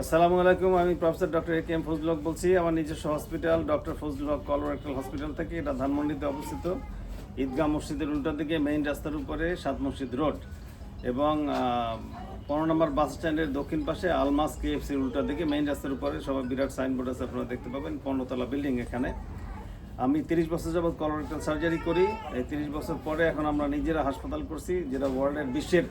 আসসালামু আলাইকুম, আমি professor doctor A K M Fazlul Haque বলছি। আমার নিজস্ব hospital, doctor Fazlul Haque colorectal hospital থেকে এটা ধানমন্ডিতে অবস্থিত। ঈদগাহ মসজিদের উল্টা দিকে মেইন রাস্তার উপরে সাত মসজিদ রোড এবং পনেরো নম্বর বাস স্ট্যান্ডের দক্ষিণ পাশে আলমাস কেএফসির উল্টা দিকে মেইন রাস্তার উপরে সবাই বিরাট সাইনবোর্ড আছে, আপনারা দেখতে পাবেন, পনেরোতলা বিল্ডিং এখানে। আমি তিরিশ বছর যাবৎ কলোরেক্টাল সার্জারি করি। এই তিরিশ বছর পরে এখন আমরা নিজেরা হাসপাতাল করছি, যেটা ওয়ার্ল্ডের বিশ্বের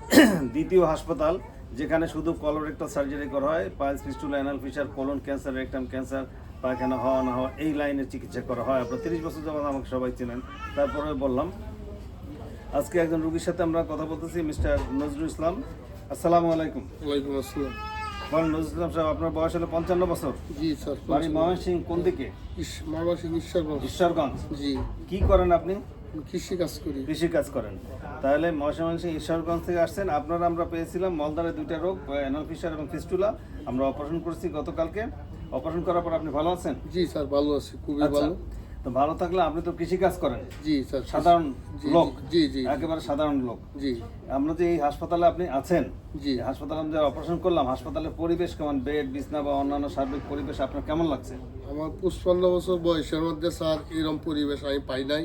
দ্বিতীয় হাসপাতাল। যেখানে শুধু কলোরেক্টাল সার্জারি করা হয় piles fistula anal fissure colon cancer rectum cancer পায়খানা হওয়া না হওয়া এই লাইনের চিকিৎসা করা হয়। আপনার তিরিশ বছর যাবৎ আমাকে সবাই চেনেন। তারপরে বললাম আজকে একজন রুগীর সাথে আমরা কথা বলতেছি মিস্টার নজরুল ইসলাম। আসসালামু আলাইকুম। ওয়ালাইকুম আসসালাম। বলেন নজরুল ইসলাম সাহেব আপনার বয়স হলো পঞ্চান্ন বছর। জি স্যার বাড়ি ময়মনসিং কোন দিকে? মামা সিং ঈশ্বরগঞ্জ। ঈশ্বরগঞ্জ। জি। কি করেন আপনি? কৃষি কাজ করি। কৃষি কাজ করেন। তাহলে মহাসমাংসী ঈশ্বরগঞ্জ থেকে আসছেন। আপনারা আমরা পেয়েছিলাম মলদারে দুইটা রোগ অ্যানাল ফিশার এবং ফিস্টুলা। আমরা অপারেশন করেছি গতকালকে। অপারেশন করার পর আপনি ভালো আছেন? জি স্যার ভালো আছি খুবই আচ্ছা ভালো। তো ভালো থাকলে আপনি তো কৃষি কাজ করেন। জি স্যার সাধারণ লোক জি জি একেবারে সাধারণ লোক। জি। আমরা যে এই হাসপাতালে আপনি আছেন জি। হাসপাতালে আমরা অপারেশন করলাম হাসপাতালের পরিবেশ কেমন? বেড বিছনা বা অন্যান্য সার্বিক পরিবেশ আপনার কেমন লাগছে? আমার পঁচপান্ন বছর বয়সের মধ্যে স্যার এরম পরিবেশ আমি পাই নাই।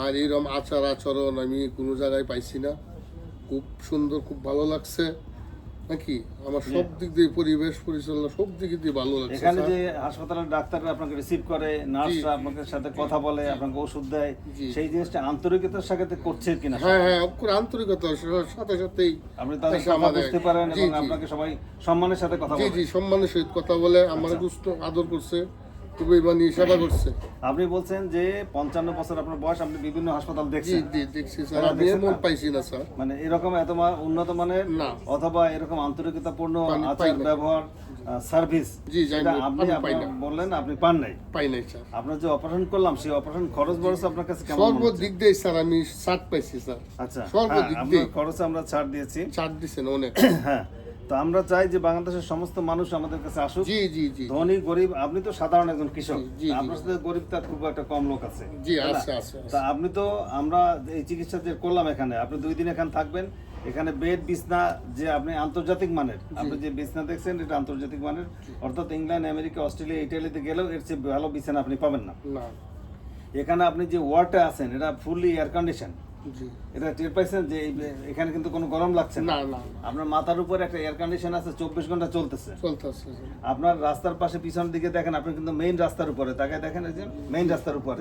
আর এরম আচার আচরণ আমি কোনো জায়গায় পাইছি না। খুব সুন্দর খুব ভালো লাগছে। নাকি? আমার সব দিক দিয়ে পরিবেশ পরিচালনা সব দিক দিয়ে ভালো লাগছে এখানে যে হাসপাতালের ডাক্তাররা আপনাকে রিসিভ করে নার্সরা আপনাদের সাথে কথা বলে আপনাকে ওষুধ দেয় সেই জিনিসটা আন্তরিকতার সাথে করছে কিনা হ্যাঁ হ্যাঁ খুব আন্তরিকতার সাথে সাথেই আপনি তাদের এসে কথা বুঝতে পারেন এবং আপনাকে সবাই সম্মানের সাথে কথা বলে। জি জি সম্মানের সহিত কথা বলে আমার আচ্ছা। আদর করছে। খুবই মানে সেবা করছে। আপনি বলছেন যে পঞ্চান্ন বছর আপনার বয়স আপনি বিভিন্ন হাসপাতাল দেখছেন। জি দেখছি স্যার। আমি এমন পাইছি না স্যার। মানে এরকম এত উন্নত মানের না। অথবা এরকম আন্তরিকতাপূর্ণ আচার ব্যবহার সার্ভিস জি, আপনি। বললেন আপনি পান নাই। পাই নাই স্যার। আপনার যে অপারেশন করলাম সেই অপারেশন খরচ বরচ আপনার কাছে কেমন মনে সর্ব দিক দিয়ে স্যার আমি ষাট পাইছি স্যার। আচ্ছা সর্ব হ্যাঁ, দিক দিয়ে। খরচে আমরা ছাড় দিয়েছি। ছাড় দিছেন অনেক। হ্যাঁ। তো আমরা চাই যে বাংলাদেশের সমস্ত মানুষ আমাদের কাছে আসুক। জি জি জি। ধনী গরিব আপনি তো সাধারণ একজন কৃষক। আপনার সাথে গরিব তার খুব একটা কম লোক আছে। জি? আছে আছে। তা আপনি তো আমরা এই চিকিৎসা যে করলাম এখানে আপনি দুই দিন এখানে থাকবেন। এখানে বেড বিছনা যে আপনি আন্তর্জাতিক মানের আপনি যে বিছনা দেখছেন এটা আন্তর্জাতিক মানের। অর্থাৎ ইংল্যান্ড আমেরিকা অস্ট্রেলিয়া ইটালিতে গেলেও এর চেয়ে ভালো বিছানা আপনি পাবেন না। এখানে আপনি যে ওয়ার্ডে আছেন এটা ফুললি এয়ার কন্ডিশন এটা টের পাইছেন যে এখানে কিন্তু কোনো গরম লাগছে না। আপনার মাথার উপর একটা এয়ার কন্ডিশন আছে চব্বিশ ঘণ্টা চলতেছে। চলতেছে আপনার রাস্তার পাশে দিকে দেখেন আপনি কিন্তু মেইন রাস্তার উপরে। তাকে দেখেন এই যে মেইন রাস্তার উপরে।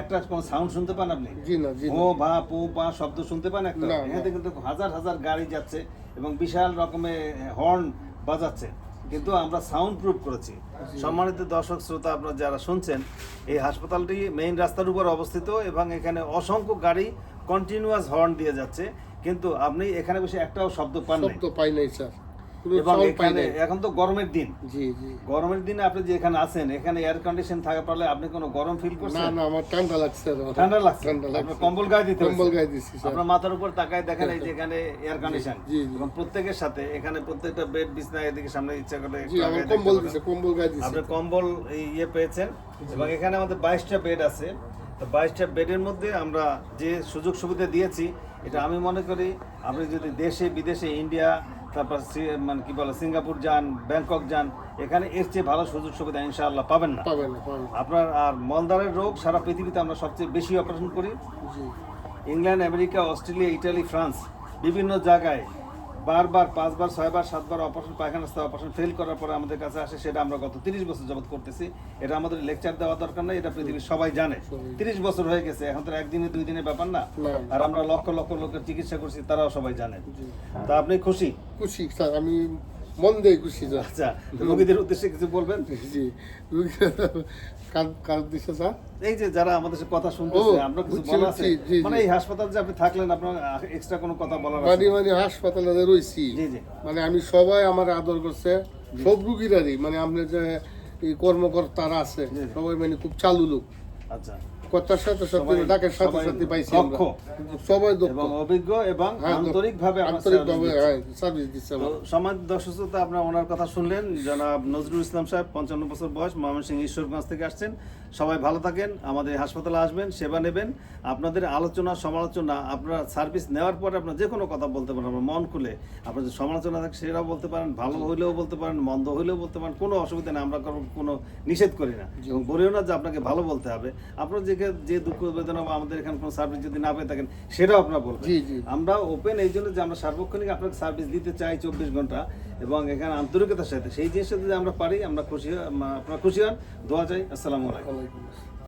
একটা কোনো সাউন্ড শুনতে পান আপনি? জি না জি ও পো পা শব্দ শুনতে পান একটা। এখানে কিন্তু হাজার হাজার গাড়ি যাচ্ছে এবং বিশাল রকমের হর্ন বাজাচ্ছে। কিন্তু আমরা সাউন্ড প্রুফ করেছি। সম্মানিত দর্শক শ্রোতা আপনারা যারা শুনছেন এই হাসপাতালটি মেইন রাস্তার উপর অবস্থিত এবং এখানে অসংখ্য গাড়ি কন্টিনিউয়াস হর্ন দিয়ে যাচ্ছে কিন্তু আপনি এখানে বসে একটাও শব্দ পান শব্দ পাই নাই স্যার। এবং এখানে এখন তো গরমের দিন। জি জি। গরমের দিনে আপনি যে এখানে আছেন এখানে এয়ার কন্ডিশন থাকা পারলে আপনি কোনো গরম ফিল করছেন? না আমার ঠান্ডা লাগছে ঠান্ডা লাগছে? ঠান্ডা লাগছে। কম্বল গায়ে দিতে কম্বল গায়ে দিছি স্যার। আপনার মাথার উপর তাকায় দেখেন এই যে এখানে এয়ার কন্ডিশন জি, জি। এবং প্রত্যেকের সাথে এখানে প্রত্যেকটা বেড বিছনা এদিকে সামনে ইচ্ছা করলে জি আমার কম্বল দিছে কম্বল গায়ে দিছে। আপনি কম্বল এই ইয়ে পেয়েছেন। এবং এখানে আমাদের বাইশটা বেড আছে। তো বাইশটা বেডের মধ্যে আমরা যে সুযোগ সুবিধা দিয়েছি এটা আমি মনে করি আপনি যদি দেশে বিদেশে ইন্ডিয়া তারপর মানে কি বলে সিঙ্গাপুর যান ব্যাংকক যান এখানে এর চেয়ে ভালো সুযোগ সুবিধা ইনশাআল্লাহ পাবেন না। আপনার আর মলদারের রোগ সারা পৃথিবীতে আমরা সবচেয়ে বেশি অপারেশন করি। England America Australia Italy France বিভিন্ন জায়গায় বারবার পাঁচবার ছয়বার সাতবার অপারেশন পায়খানা অপারেশন ফেল করার পরে আমাদের কাছে আসে সেটা আমরা গত তিরিশ বছর যাবত করতেছি। এটা আমাদের লেকচার দেওয়া দরকার নাই এটা পৃথিবীর সবাই জানে। তিরিশ বছর হয়ে গেছে এখন তো একদিনে দুই দিনের ব্যাপার না? না। আর আমরা লক্ষ লক্ষ লোকের চিকিৎসা করছি তারাও সবাই জানে। তা আপনি খুশি? খুশি স্যার আমি মন দিয়ে খুশি স্যার আচ্ছা রোগীদের উদ্দেশ্যে কিছু বলবেন? জি। কার কার দিছে স্যার এই যে যারা আমাদের সাথে কথা শুনতেছে আপনার কিছু বলা আছে। মানে এই হাসপাতাল যে আপনি থাকলেন আপনার এক্সট্রা কোনো কথা বলার মানে আছে? মানে হাসপাতালে রয়েছি জি জি। মানে আমি সবাই আমার আদর করছে। সব রুগীরারই। মানে আপনার যে এই কর্মকর্তারা আছে সবাই মানে খুব চালু লোক। আচ্ছা। কথার সাথে সাথে ডাকের সাথে সাথে পাইছি দক্ষ। সবাই দক্ষ। এবং অভিজ্ঞ এবং আন্তরিক ভাবে আন্তরিকভাবে আন্তরিকভাবে সার্ভিস দিচ্ছে। সমাজ দর্শকতা আপনার ওনার কথা শুনলেন। জনাব নজরুল ইসলাম সাহেব পঞ্চান্ন বছর বয়স ময়মনসিংহ ঈশ্বরগঞ্জ থেকে আসছেন। সবাই ভালো থাকেন আমাদের হাসপাতালে আসবেন সেবা নেবেন। আপনাদের আলোচনা সমালোচনা আপনারা সার্ভিস নেওয়ার পরে আপনারা যে কোনো কথা বলতে পারেন আপনার মন খুলে। আপনার যদি সমালোচনা থাকে সেটাও বলতে পারেন ভালো হইলেও বলতে পারেন মন্দ হইলেও বলতে পারেন কোনো অসুবিধা নেই আমরা কোনো- কোনো নিষেধ করি না। এবং বলিও না যে আপনাকে ভালো বলতে হবে। আপনার যে যে দুঃখ বেদনা বা আমাদের এখানে কোনো সার্ভিস যদি না পেয়ে থাকেন সেটাও আপনারা বলবেন। আমরা ওপেন এই জন্য যে আমরা সার্বক্ষণিক আপনাকে সার্ভিস দিতে চাই চব্বিশ ঘণ্টা এবং এখানে আন্তরিকতার সাথে, সেই জিনিসটা যদি আমরা পারি, আমরা খুশি আপনারা খুশি হন। দোয়া চাই। আসসালামু আলাইকুম।